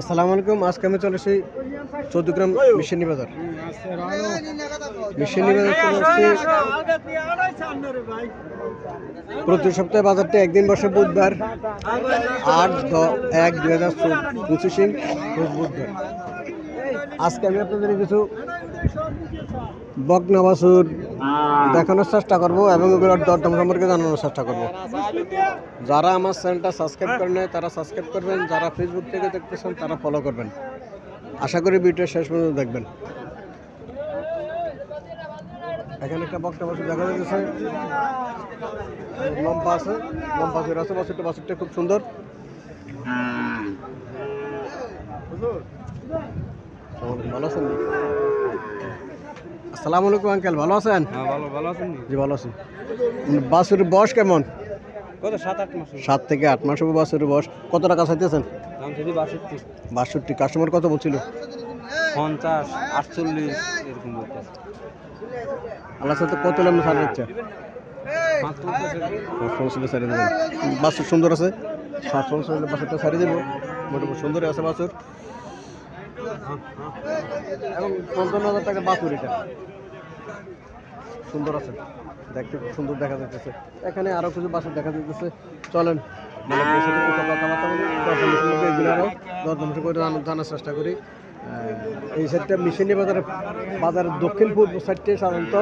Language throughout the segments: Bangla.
আসসালামু আলাইকুম, আজকে আমি চলে এসেছি চৌদ্দগ্রাম মিশনি বাজার। মিশনি বাজার চলে এসেছি। প্রতি সপ্তাহে বাজারটা একদিন বসে বুধবার, আট এক দুই হাজার পঁচিশে বুধবার। আজকে আমি আপনাদের কিছু বকনা বাছুর দেখানোর চেষ্টা করব এবং এগুলোর দরদাম সম্পর্কে জানানোর চেষ্টা করব। যারা আমার চ্যানেলটা সাবস্ক্রাইব করেন তারা সাবস্ক্রাইব করবেন। যারা ফেসবুক থেকে দেখতেছেন তারা ফলো করবেন। আশা করি ভিডিও শেষ পর্যন্ত দেখবেন। এখানে একটা বক্তা বাছুর দেখা যাচ্ছে। লম্বা আছে লম্বা আছে বাছুরটা বাছুরটা খুব সুন্দর। ভালো আছেন? আসসালামু আলাইকুম আঙ্কেল ভালো আছেন? হ্যাঁ ভালো ভালো আছেন জি ভালো আছি। বাছুরের বয়স কেমন? কত সাত আট মাস সাত থেকে আট মাস হবে বাছুরের বয়স। কত টাকা চাইতেছেন? বাষট্টি। বাষট্টি। কাস্টমার কত বলছিল? পঞ্চাশ আটচল্লিশ এরকম বলতেছে। আল্লাহ সাথে কত লেমন সার দিচ্ছে পঞ্চাশ দেবেন বাছুর সুন্দর আছে? সাত পঞ্চাশ হলে বাছুরটা সারি দেবো। মোটামুটি সুন্দরই আছে বাছুর এবং পঞ্চান্ন হাজার টাকা বাছুর এটা। সুন্দর আছে। দেখতে খুব সুন্দর দেখা যাচ্ছে এখানে আরও কিছু বাছুর দেখা যাচ্ছে চলেন। সম্পর্কে এগুলো আরও জানার চেষ্টা করি। এই সাইডটা মিশনি বাজারে বাজারের দক্ষিণ পূর্ব সাইডটে সাধারণত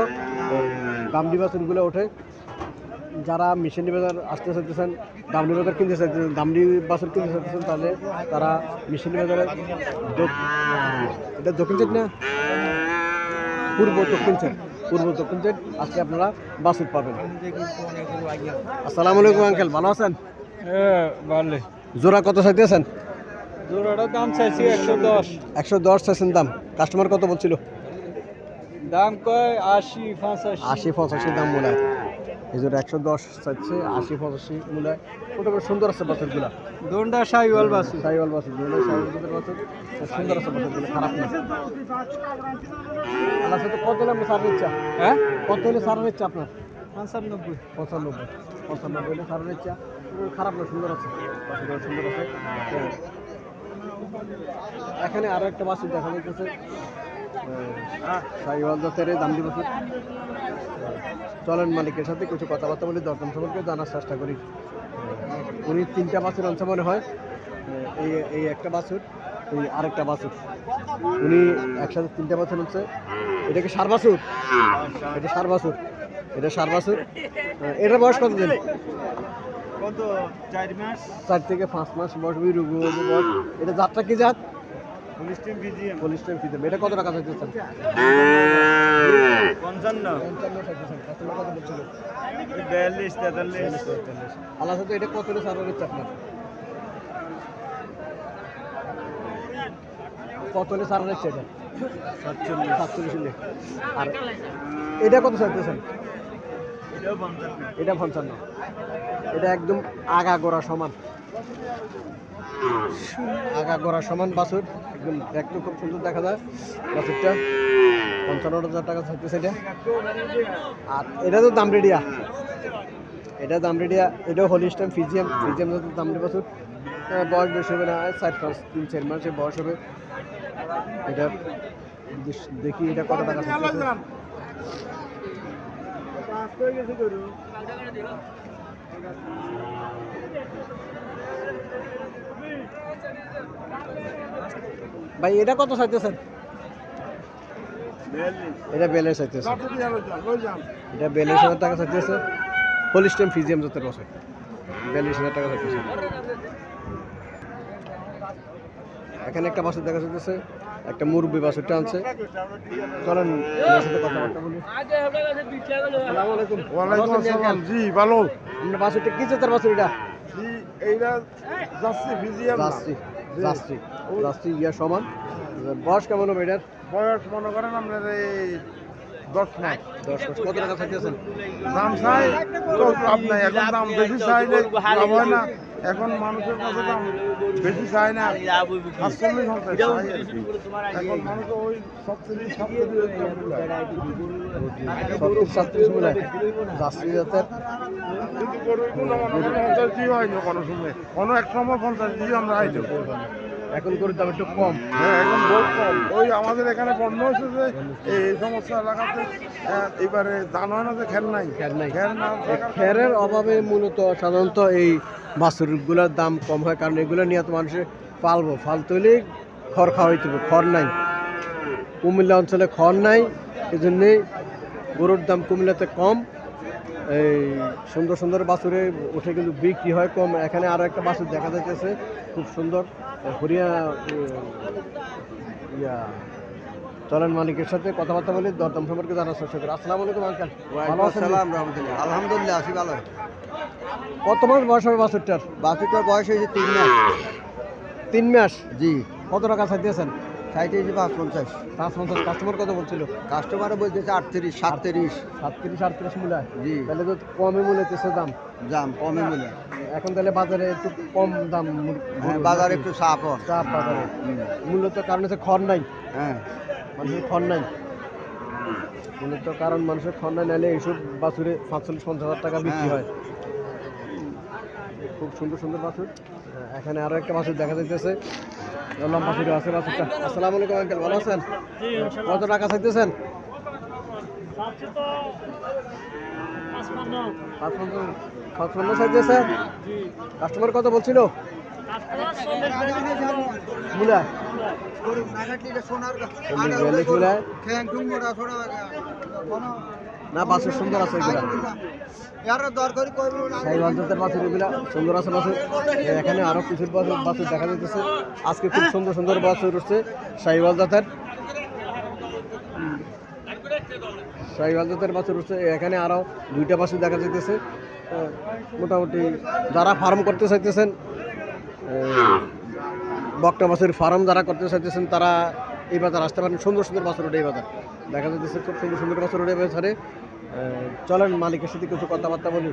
দামডি বাছুরগুলো ওঠে। যারা মিশনি বাজার আসতে চাইতেছেন দামনি বাজার কিনতে চাইতেছেন দামনি বাজার কিনতে চাইতেছেন তাহলে তারা মিশনি বাজারে এটা দক্ষিণ সাইড না? পূর্ব দক্ষিণ সাইড। পূর্ব দক্ষিণ সাইড। আসলে আপনারা বাসুর পাবেন। আসসালামু আলাইকুম আঙ্কেল। ভালো আছেন? হ্যাঁ ভালো জোড়া কত চাইতেছেন? জোড়াটার দাম চাইছি একশো দশ। একশো দশ চাইছেন দাম। কাস্টমার কত বলছিল? দাম কয় আশি পঁচাশি। আশি পঁচাশি দাম হয়। এই একশো দশ চাইছে আশি পঁচাশি হয় মোটামুটি সুন্দর আছে বাছুরগুলা। দোনটা সাইওয়াল বাসু সাইওয়াল বাছুর দুটো সাইওয়াল সুন্দর আছে বাছুরগুলো খারাপ না। আল্লাহ সাথে কত হলে সার ইচ্ছা? হ্যাঁ? কত হলে সারের ইচ্ছা আপনার? পঞ্চানব্বই পঁচানব্বই। পঁচানব্বই হলে সারের ইচ্ছা। খারাপ না সুন্দর আছে। বাছুরগুলো সুন্দর আছে। এখানে আরও একটা বাছুর দেখা যাইতেছে। সাইওয়াল দাম দিব চলেন মালিকের সাথে কিছু কথাবার্তা বলে দর্শন সম্পর্কে জানার চেষ্টা করি। উনি তিনটা বাছুর আনছে মনে হয়। এই এই একটা বাছুর এই আরেকটা বাছুর। উনি একসাথে তিনটা বাছুর আনছে এটা কি সার বাছুর? এটা সার বাছুর। এটা সার বাছুর। আহ, এটার বয়স কত দিন কত? চার মাস। চার থেকে পাঁচ মাস বয়স রুগু বয়স। এটা জাতটা কি জাত? পুলিশ টিম এটা কত টাকা পঞ্চান্ন। বিয়াল্লিশ তেতাল্লিশ। আল্লাহ সাথে এটা কত সার হচ্ছে আপনার কত হলে সার হচ্ছে এটা? সাতচল্লিশ। সাতচল্লিশ আর এটা কত চাইতেছেন এটা পঞ্চান্ন। এটা একদম আগা গোড়া সমান। আগা গোড়া সমান বাছুর। একদম দেখতে খুব সুন্দর দেখা যায় বাছুরটা। পঞ্চান্ন হাজার টাকা চাইতেছে এটা। আর এটা তো দাম রেডিয়া। এটা দাম রেডিয়া। এটাও হলিস্টাম ফিজিয়াম। ফিজিয়াম দাম রেডি বাছুর। বয়স বেশি হবে না চার পাঁচ তিন, চার মাসে বয়স হবে। এটা দেখ- এটা কত টাকা ভাই এটা কত চাইতেছেন? এটা বেলের চাইতেছে। এটা বিয়াল্লিশ হাজার টাকা চাইতেছে। হোলিস্টেম ফিজিয়াম জাতের বছর বিয়াল্লিশ হাজার টাকা চাইতেছে। এখানে একটা বাছুর দেখা যাচ্ছে একটা মুরব্বী বাছুরটা টানছে। চলেন কথাবার্তা বলি। আসসালামু আলাইকুম। ভালো আছেন নি জি ভালো। আপনার কি জাতের বাছুর এটা? এইটা যাচ্ছে ভিজিয়াম না। যাচ্ছি যাচ্ছি যাচ্ছি ইয়া সমান। বয়স কেমন হবে এটার? বয়স মনে করেন আপনার এই দশ মাস। দশ মাস। কত টাকা থাকতেছেন দাম চাই তো লাভ নাই এখন দাম বেশি চাইলে লাভ হয় না। এখন মানুষের কাছে দাম বেশি চায় না। সাতচল্লিশ পঞ্চাশ। এখন মানুষ ওই সাতচল্লিশ জাতের পঞ্চাশ দিয়ে হয়নি কোনো সময় কোনো এক সময় পঞ্চাশ দিয়ে আমরা আইতে এখন গরুর দাম একটু কম। হ্যাঁ এখন বহুত কম। ওই আমাদের এখানে বন্ধ হয়েছে যে এই সমস্ত এলাকাতে আহ, এবারে ধান হয় না যে খের নাই? খের নাই। খের না খেরের অভাবে মূলত সাধারণত এই বাছুরগুলোর দাম কম হয় কারণ এগুলো নিয়ে তো মানুষে পালবো। ফালতে হলে খড় খাওয়াইতে হবে খড় নাই। কুমিল্লা অঞ্চলে খড় নাই এই জন্যেই গরুর দাম কুমিল্লাতে কম। এই সুন্দর সুন্দর বাছুরে উঠে কিন্তু বিক্রি হয় কম। এখানে আরও একটা বাছুর দেখা যাইতেছে খুব সুন্দর। হরিয়া ইয়া চলেন মালিকের সাথে কথাবার্তা বলি দরদাম সম্পর্কে জানার চেষ্টা করি। আসসালামু আলাইকুম আঙ্কেল। আছেন রহমতুল্লাহ। আলহামদুলিল্লাহ আছি ভালো। কত মাস বয়স হবে বাছুরটার? বাছুরটার বয়স হয়েছে তিন মাস। তিন মাস? জি। কত টাকা চাইতেছেন হয়েছে পাঁচ পঞ্চাশ। পাঁচ পঞ্চাশ কাস্টমার কত বলছিল? কাস্টমারও বলতেছে আটত্রিশ সাতত্রিশ। সাতত্রিশ আটত্রিশ মূলায়? জি। তাহলে তো কমে মূলাইতেছে দাম। দাম কমে মিলে এখন তাহলে বাজারে একটু কম দাম হ্যাঁ বাজারে একটু চাপ। চাপ বাজারে। মূলত কারণ হচ্ছে খড় নাই। হ্যাঁ। মানুষের খড় নাই। মূলত কারণ মানুষের খড় নাই নাহলে এইসব বাছুরে পাঁচচল্লিশ পঞ্চাশ হাজার টাকা বিক্রি হ্যাঁ। হয়। খুব সুন্দর সুন্দর বাছুর। এখানে আরও একটা বাছুর দেখা যাইতেছে। লম্বা আছে। আসসালামু আলাইকুম আঙ্কেল ভালো আছেন? কত টাকা চাইতেছেন? পাঁচপান্ন পাঁচপান্ন চাইতেছে কাস্টমার কত বলছিল? না বাছুর সুন্দর আছে এগুলা। আছে এখানে কিছু দেখা আজকে খুব সুন্দর সুন্দর উঠছে এখানে দুইটা দেখা মোটামুটি যারা ফার্ম করতে চাইতেছেন বকটা বাছুর ফার্ম যারা করতে চাইতেছেন, তারা এই বাজার আসতে পারেন। সুন্দর সুন্দর বাছুর ওঠে এই বাজার। দেখা যাচ্ছে খুব সুন্দর সুন্দর ওঠে এই বাজারে। চলেন, মালিকের সাথে কিছু কথাবার্তা বলি।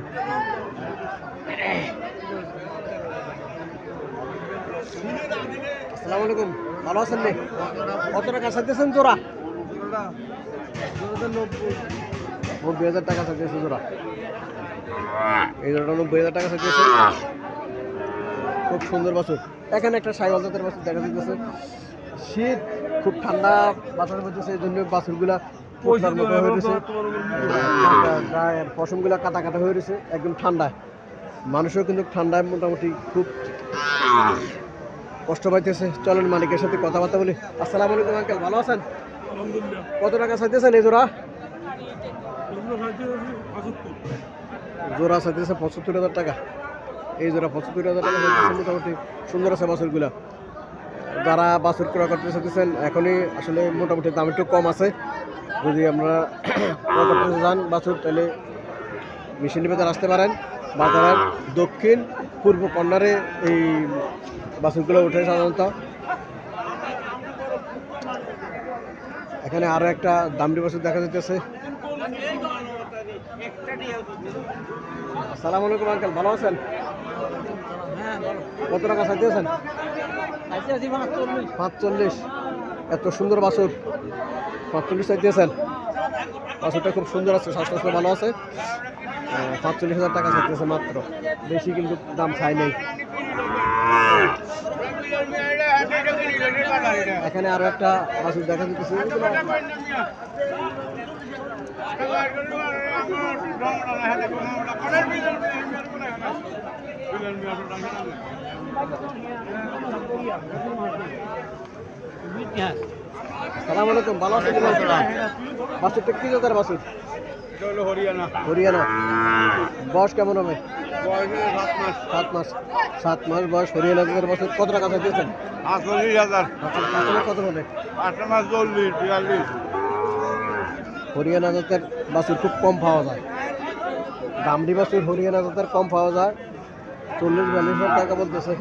আসসালামু আলাইকুম। ভালো আছেন নে? কত টাকা চাইতেছেন জোড়া? নব্বই হাজার টাকা চাইতেছে জোড়া। এই জোড়াটা নব্বই হাজার টাকা চাইতেছে। খুব সুন্দর বাছুর। এখানে একটা সাইওয়াল জাতের বাছুর দেখা যাচ্ছে শীত, খুব ঠান্ডা বাতাস বাজতেছে এই জন্য বাছুরগুলা পোষার মতো হয়ে রয়েছে। গায়ের কাটা কাটা হয়ে রয়েছে একদম ঠান্ডায়। মানুষও কিন্তু ঠান্ডায় মোটামুটি খুব কষ্ট পাইতেছে। চলেন মালিকের সাথে কথাবার্তা বলি। আসসালামু আলাইকুম আঙ্কেল ভালো আছেন? কত টাকা চাইতেছেন এই জোড়া? জোড়া চাইতেছে পঁচাত্তর হাজার টাকা। এই জোড়া পঁচাত্তর হাজার টাকা মোটামুটি। সুন্দর আছে বাছুরগুলা। যারা বাছুর ক্রয় করতে চাইতেছেন এখনই আসলে মোটামুটি দাম একটু কম আছে। যদি আমরা করতে চান বাছুর তাহলে মেশিন বাজার আসতে পারেন। বাজারের দক্ষিণ পূর্ব কর্নারে এই বাছুরগুলো ওঠে সাধারণত। এখানে আরও একটা দামড়ি বাছুর দেখা যাচ্ছে আসসালামু আলাইকুম আঙ্কেল। ভালো আছেন? কত টাকা চাইতেছেন? পাঁচচল্লিশ। এত সুন্দর বাছুর। পাঁচচল্লিশ চাইতেছেন বাছুরটা খুব সুন্দর আছে স্বাস্থ্য ভালো আছে। আহ, পাঁচচল্লিশ হাজার টাকা চাইতেছে মাত্র। বেশি কিন্তু দাম চাই নেই। এখানে আরও একটা বাছুর দেখা যাচ্ছে এগুলো সালাম আলাইকুম ভালো আছেন কি জাতের হলো হরিয়ানা হরিয়ানা। বয়স কেমন হবে? সাত মাস। সাত মাস বয়স হরিয়ানা জাতের বাছুর কত টাকা আটচল্লিশ হাজার। কত বলে আট মাস চল্লিশ বিয়াল্লিশ। হরিয়ানা জাতের বাছুর খুব কম পাওয়া যায়। দামড়ি বাছুর হরিয়ানা জাতের কম পাওয়া যায়। চল্লিশ বিয়াল্লিশ হাজার টাকা বলতেছে।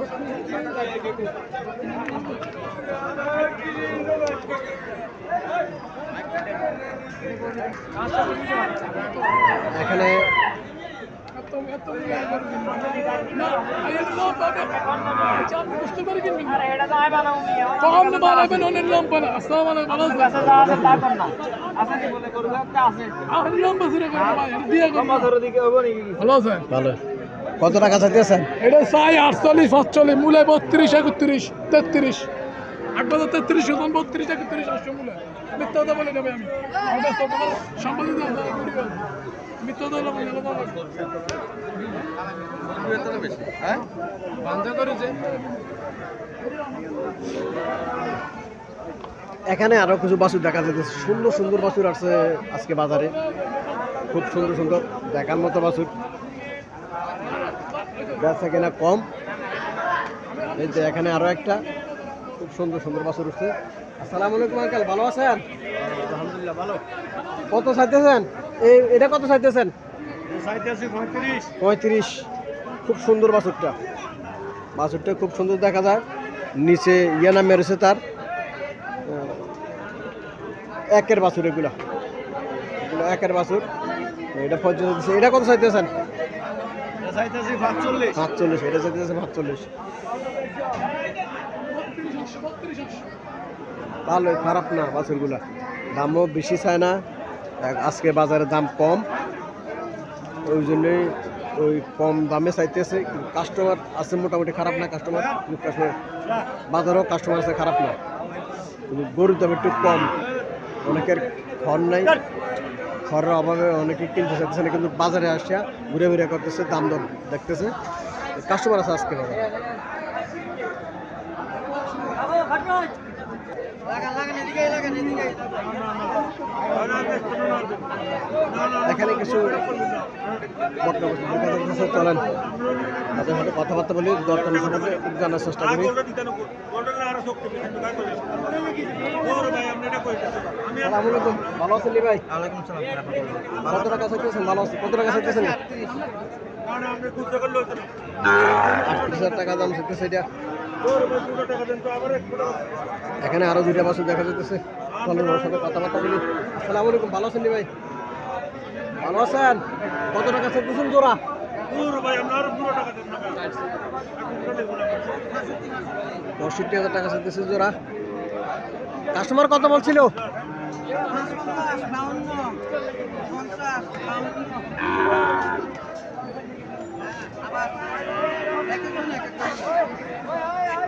এখানে ভালো কত টাকা চাইতেছেন? এটা চাই আটচল্লিশ পাঁচচল্লিশ মূলে বত্রিশ একত্রিশ তেত্রিশ। আট তেত্রিশ বত্রিশ একত্রিশ আটশো মূলে। মিথ্যা বলে নেবে আমি। আমার ব্যস্ত তোমার সম্পাদিত মিথ্যা কথা বলে নেবে বান্ধা করেছে। এখানে আরও কিছু বাছুর দেখা যাচ্ছে। সুন্দর সুন্দর বাছুর আছে আজকে বাজারে। খুব সুন্দর সুন্দর। দেখার মতো বাছুর। বেচা কেনা কম। এই যে এখানে আরও একটা। খুব সুন্দর সুন্দর বাছুর উঠছে। আসসালামু আলাইকুম আঙ্কেল। ভালো আছেন? আলহামদুলিল্লাহ ভালো। কত চাইতেছেন? এই এটা কত চাইতেছেন? পঁয়ত্রিশ। খুব সুন্দর বাছুরটা। বাছুরটা খুব সুন্দর দেখা যায়। নিচে ইয়ে নাম মেরেছে তার। একের বাছুর এগুলা। এগুলো একের বাছুর। এটা পর্যন্ত এটা কত চাইতেছেন? সাতচল্লিশ। এটা চাইতেছে ভালোই, খারাপ না বাছুরগুলা। দামও বেশি চায় না আজকে বাজারে দাম কম। ওই জন্যই ওই কম দামে চাইতেছে কাস্টমার আছে মোটামুটি খারাপ না কাস্টমার বাজারেও কাস্টমার আছে, খারাপ না। গরুর দাম একটু কম। অনেকের ঘর নাই। খড়ের অভাবে অনেকে কিনতে চাইতেছে না, কিন্তু বাজারে আসিয়া ঘুরে ঘুরে করতেছে, দাম দর দেখতেছে। কাস্টমার আছে আজকে বাজারে। এখানে কিছু চলেন। তাদের সাথে কথাবার্তা বলি দরকার জানার চেষ্টা করি। ভালো আছেন ভাই? কত টাকা চাইতেছেন ভালো আছে কত টাকা চাইতেছেন আটত্রিশ। হাজার টাকা দাম চাইতেছে এটা এখানে আরও দুইটা বাসু দেখা যাচ্ছে চলেন ওর সাথে কথাবার্তা বলি। আসসালামু আলাইকুম ভালো আছেন ভাই? ভালো আছেন? কত টাকা চাইতেছেন জোড়া? পঁয়ষট্টি হাজার টাকা চাইতেছে জোড়া। কাস্টমার কত বলছিল?